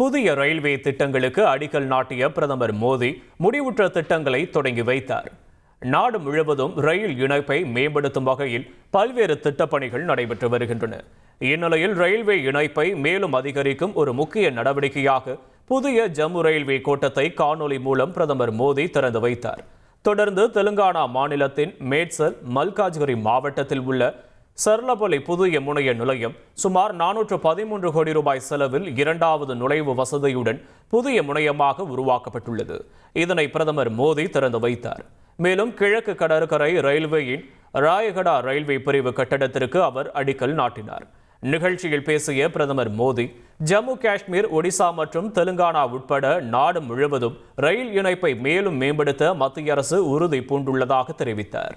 புதிய ரயில்வே திட்டங்களுக்கு அடிக்கல் நாட்டிய பிரதமர் மோடி முடிவுற்ற திட்டங்களை தொடங்கி வைத்தார். நாடு முழுவதும் ரயில் இணைப்பை மேம்படுத்தும் வகையில் பல்வேறு திட்டப்பணிகள் நடைபெற்று வருகின்றன. இந்நிலையில் ரயில்வே இணைப்பை மேலும் அதிகரிக்கும் ஒரு முக்கிய நடவடிக்கையாக புதிய ஜம்மு ரயில்வே கோட்டத்தை காணொலி மூலம் பிரதமர் மோடி திறந்து வைத்தார். தொடர்ந்து தெலுங்கானா மாநிலத்தின் மேட்சல் மல்காஜ்கிரி மாவட்டத்தில் உள்ள சர்லபலி புதிய முனைய நிலையம் சுமார் நானூற்று பதிமூன்று கோடி ரூபாய் செலவில் இரண்டாவது நுழைவு வசதியுடன் புதிய முனையமாக உருவாக்கப்பட்டுள்ளது. இதனை பிரதமர் மோடி திறந்து வைத்தார். மேலும் கிழக்கு கடற்கரை ரயில்வேயின் ராயகடா ரயில்வே பிரிவு கட்டடத்திற்கு அவர் அடிக்கல் நாட்டினார். நிகழ்ச்சியில் பேசிய பிரதமர் மோடி ஜம்மு காஷ்மீர் ஒடிசா மற்றும் தெலுங்கானா உட்பட நாடு முழுவதும் ரயில் இணைப்பை மேலும் மேம்படுத்த மத்திய அரசு உறுதி பூண்டுள்ளதாக தெரிவித்தார்.